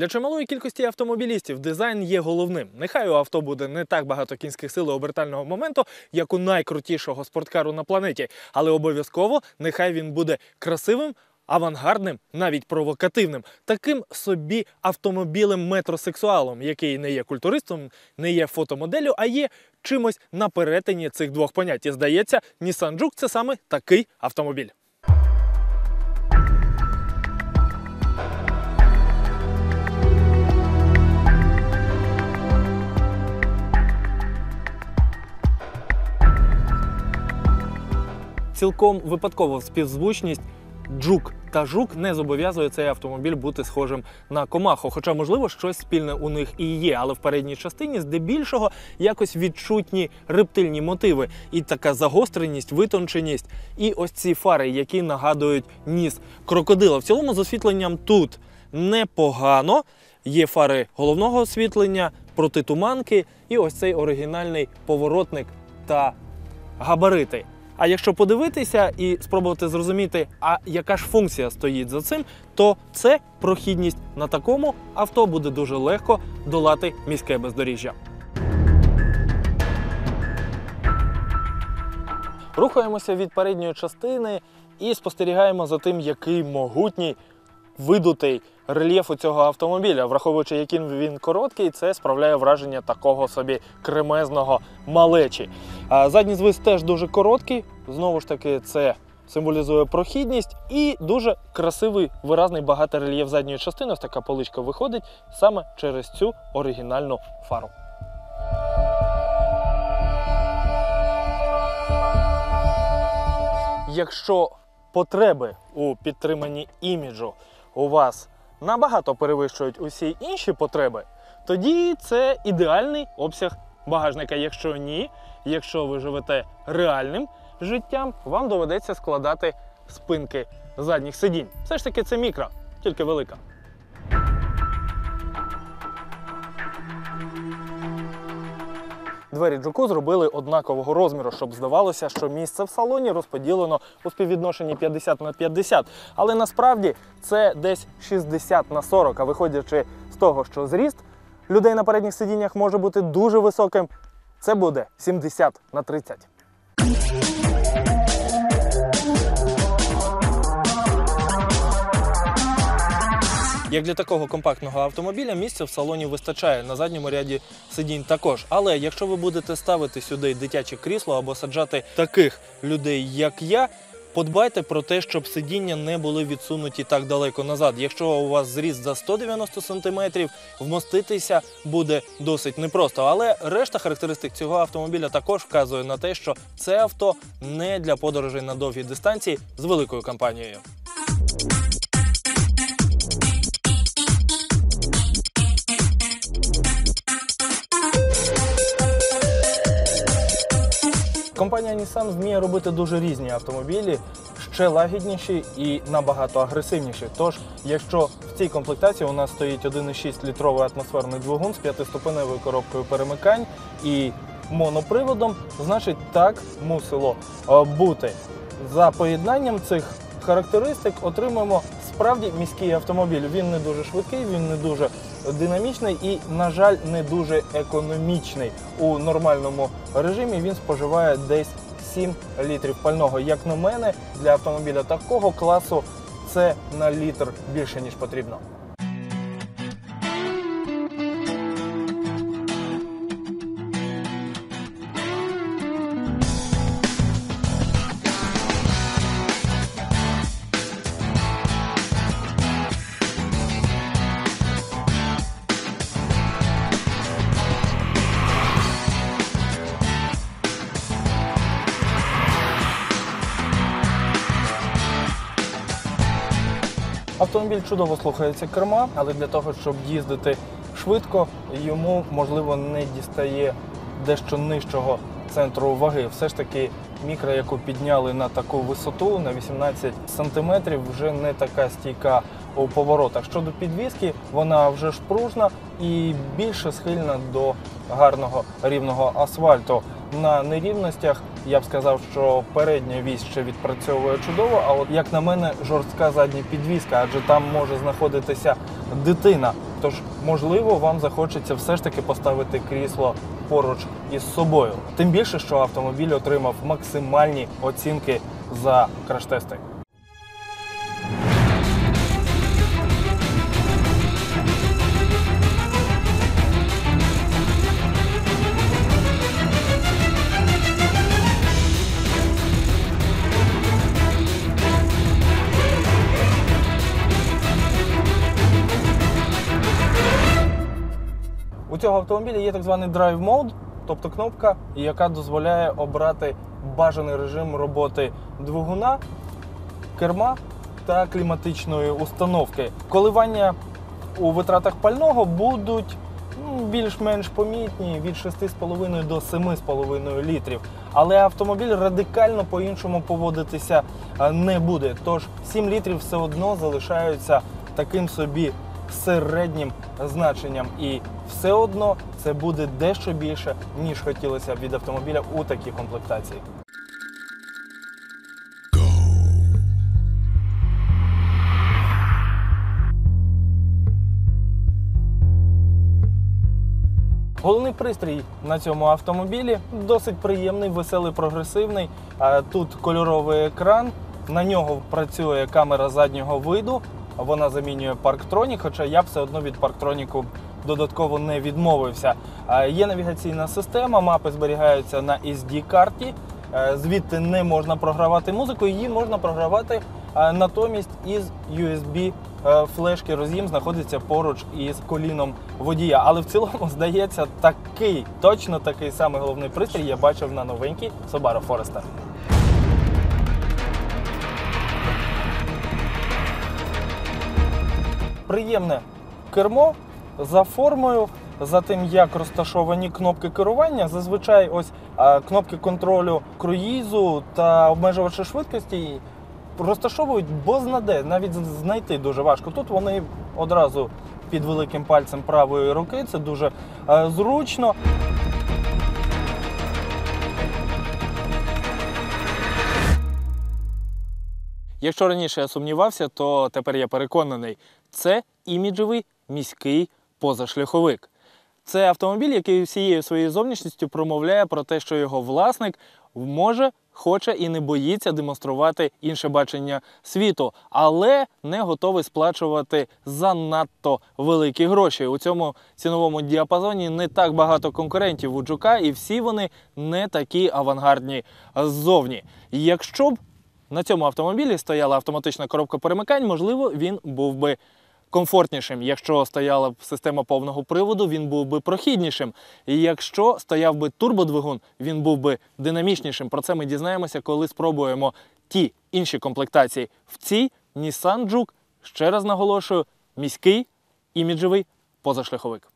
Для чималої кількості автомобілістів дизайн є головним. Нехай у авто буде не так багато кінських сил обертального моменту, як у найкрутішого спорткару на планеті, але обов'язково нехай він буде красивим. Авангардним, навіть провокативним, таким собі автомобілем-метросексуалом, який не є культуристом, не є фотомоделлю, а є чимось на перетині цих двох понять. І здається, Nissan Juke – це саме такий автомобіль. Цілком випадково співзвучність джук та жук не зобов'язує цей автомобіль бути схожим на комаху. Хоча, можливо, щось спільне у них і є, але в передній частині здебільшого якось відчутні рептильні мотиви, і така загостреність, витонченість, і ось ці фари, які нагадують ніс крокодила. В цілому з освітленням тут непогано. Є фари головного освітлення, протитуманки, і ось цей оригінальний поворотник та габарити. А якщо подивитися і спробувати зрозуміти, а яка ж функція стоїть за цим, то це прохідність на такому авто буде дуже легко долати міське бездоріжжя. Рухаємося від передньої частини і спостерігаємо за тим, який могутній видутий рельєф у цього автомобіля, враховуючи, яким він короткий, це справляє враження такого собі кремезного малечі. Задній звис теж дуже короткий. Знову ж таки, це символізує прохідність і дуже красивий, виразний багатий рельєф задньої частини. Ось така поличка виходить саме через цю оригінальну фару. Якщо потреби у підтриманні іміджу у вас набагато перевищують усі інші потреби, тоді це ідеальний обсяг багажника. Якщо ні, якщо ви живете реальним життям, вам доведеться складати спинки задніх сидінь. Все ж таки це мікро, тільки велика. Двері джуку зробили однакового розміру, щоб здавалося, що місце в салоні розподілено у співвідношенні 50 на 50. Але насправді це десь 60 на 40. А виходячи з того, що зріст людей на передніх сидіннях може бути дуже високим, це буде 70 на 30. Як для такого компактного автомобіля, місця в салоні вистачає на задньому ряді сидінь також. Але якщо ви будете ставити сюди дитяче крісло або саджати таких людей, як я. Подбайте про те, щоб сидіння не були відсунуті так далеко назад. Якщо у вас зріст за 190 см, вмоститися буде досить непросто. Але решта характеристик цього автомобіля також вказує на те, що це авто не для подорожей на довгі дистанції з великою компанією. Компанія Nissan вміє робити дуже різні автомобілі, ще лагідніші і набагато агресивніші. Тож, якщо в цій комплектації у нас стоїть 1,6 літровий атмосферний двигун з п'ятиступеневою коробкою перемикань і моноприводом, значить так мусило е, бути. За поєднанням цих характеристик отримуємо справді міський автомобіль. Він не дуже швидкий, він не дуже динамічний і, на жаль, не дуже економічний. У нормальному режимі він споживає десь 7 літрів пального. Як на мене, для автомобіля такого класу це на літр більше ніж потрібно. Автомобіль чудово слухається керма, але для того, щоб їздити швидко, йому можливо не дістає дещо нижчого центру ваги. Все ж таки, мікро, яку підняли на таку висоту, на 18 сантиметрів, вже не така стійка у поворотах. Щодо підвіски, вона вже ж пружна і більше схильна до гарного рівного асфальту. На нерівностях я б сказав, що передня вісь ще відпрацьовує чудово. А от як на мене, жорстка задня підвізка, адже там може знаходитися дитина. Тож, можливо, вам захочеться все ж таки поставити крісло поруч із собою. Тим більше, що автомобіль отримав максимальні оцінки за краш-тести. Цього автомобіля є так званий Drive Mode, тобто кнопка, яка дозволяє обрати бажаний режим роботи двигуна, керма та кліматичної установки. Коливання у витратах пального будуть ну, більш-менш помітні від 6,5 до 7,5 літрів. Але автомобіль радикально по-іншому поводитися е, не буде. Тож 7 літрів все одно залишаються таким собі середнім значенням. І все одно це буде дещо більше, ніж хотілося від автомобіля у такій комплектації. Головний пристрій на цьому автомобілі досить приємний, веселий, прогресивний. Тут кольоровий екран. На нього працює камера заднього виду. Вона замінює парктронік, хоча я все одно від парктроніку додатково не відмовився. Є навігаційна система, мапи зберігаються на SD-карті. Е, Звідти не можна програвати музику, її можна програвати е, натомість із USB е, флешки роз'єм знаходиться поруч із коліном водія. Але в цілому, здається, такий, точно такий самий головний пристрій я бачив на новенькій Subaru Forester. Приємне кермо за формою, за тим, як розташовані кнопки керування. Зазвичай ось кнопки контролю круїзу та обмежувача швидкості розташовують бознаде, навіть знайти дуже важко. Тут вони одразу під великим пальцем правої руки, це дуже е, зручно. Якщо раніше я сумнівався, то тепер я переконаний, це іміджевий міський позашляховик. Це автомобіль, який всією своєю зовнішністю промовляє про те, що його власник може, хоче і не боїться демонструвати інше бачення світу, але не готовий сплачувати занадто великі гроші. У цьому ціновому діапазоні не так багато конкурентів у Джука, і всі вони не такі авангардні ззовні. Якщо б на цьому автомобілі стояла автоматична коробка перемикань, можливо, він був би комфортнішим. Якщо стояла б система повного приводу, він був би прохіднішим. І якщо стояв би турбодвигун, він був би динамічнішим. Про це ми дізнаємося, коли спробуємо ті інші комплектації. В цій Nissan Juke, ще раз наголошую, міський іміджевий позашляховик.